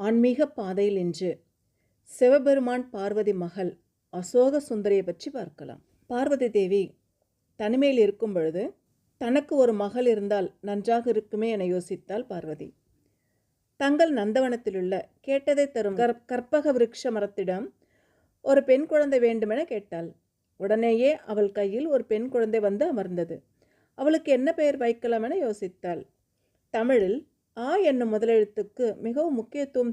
ஆன்மீக பாதையில் இன்று சிவபெருமான் பார்வதி மகள் அசோக சுந்தரியை பற்றி பார்க்கலாம். பார்வதி தேவி தனிமையில் இருக்கும் பொழுது தனக்கு ஒரு மகள் இருந்தால் நன்றாக இருக்குமே என யோசித்தாள் பார்வதி. தங்கள் நந்தவனத்திலுள்ள கேட்டதை தரும் கற் கற்பக விருட்ச மரத்திடம் ஒரு பெண் குழந்தை வேண்டுமென கேட்டாள். உடனேயே அவள் கையில் ஒரு பெண் குழந்தை வந்து அமர்ந்தது. அவளுக்கு என்ன பெயர் வைக்கலாம் என யோசித்தாள். தமிழில் ஆ என்னும் முதலெழுத்துக்கு மிகவும் முக்கியத்துவம்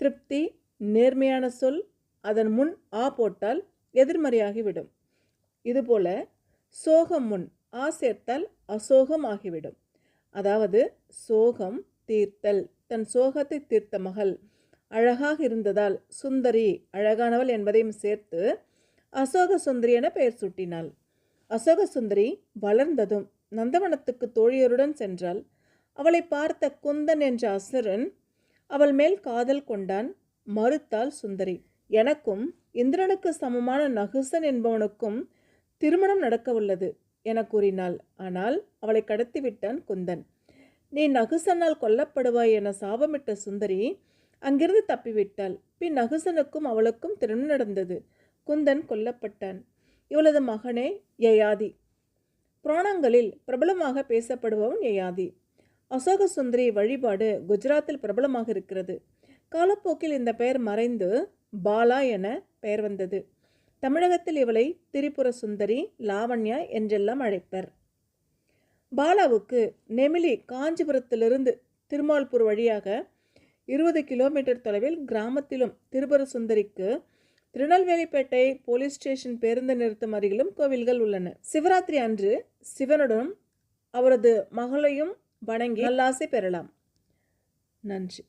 திருப்தி நேர்மையான சொல் அதன் முன் ஆ போட்டால் எதிர்மறையாகிவிடும். இதுபோல சோகம் முன் ஆ சேர்த்தால் அசோகம் ஆகிவிடும். அதாவது சோகம் தீர்த்தல் தன் சோகத்தை தீர்த்த மகள் அழகாக இருந்ததால் சுந்தரி அழகானவள் என்பதையும் சேர்த்து அசோக சுந்தரி என பெயர் சூட்டினாள். அசோக சுந்தரி வளர்ந்ததும் நந்தவனத்துக்கு தோழியருடன் சென்றால் அவளை பார்த்த குந்தன் என்ற அசுரன் அவள் மேல் காதல் கொண்டான் மறுத்தாள் சுந்தரி. எனக்கும் இந்திரனுக்கு சமமான நகுசன் என்பவனுக்கும் திருமணம் நடக்க உள்ளது என கூறினாள். ஆனால் அவளை கடத்திவிட்டான் குந்தன். நீ நகுசனால் கொல்லப்படுவாய் என சாபமிட்ட சுந்தரி அங்கிருந்து தப்பிவிட்டாள். பின் நகுசனுக்கும் அவளுக்கும் திருமணம் நடந்தது. குந்தன் கொல்லப்பட்டான். இவளது மகனே யயாதி. புராணங்களில் பிரபலமாக பேசப்படுபவன் யயாதி. அசோக சுந்தரி வழிபாடு குஜராத்தில் பிரபலமாக இருக்கிறது. காலப்போக்கில் இந்த பெயர் மறைந்து பாலா என பெயர் வந்தது. தமிழகத்தில் இவளை திரிபுர சுந்தரி லாவண்யா என்றெல்லாம் அழைப்பர். பாலாவுக்கு நெமிலி காஞ்சிபுரத்திலிருந்து திருமால்பூர் வழியாக இருபது கிலோமீட்டர் தொலைவில் கிராமத்திலும் திரிபுர சுந்தரிக்கு திருநெல்வேலிப்பேட்டை போலீஸ் ஸ்டேஷன் பேருந்து நிறுத்தம் அருகிலும் கோவில்கள் உள்ளன. சிவராத்திரி அன்று சிவனுடன் அவரது மகளையும் வணங்கி நல்லாசை பெறலாம். நன்றி.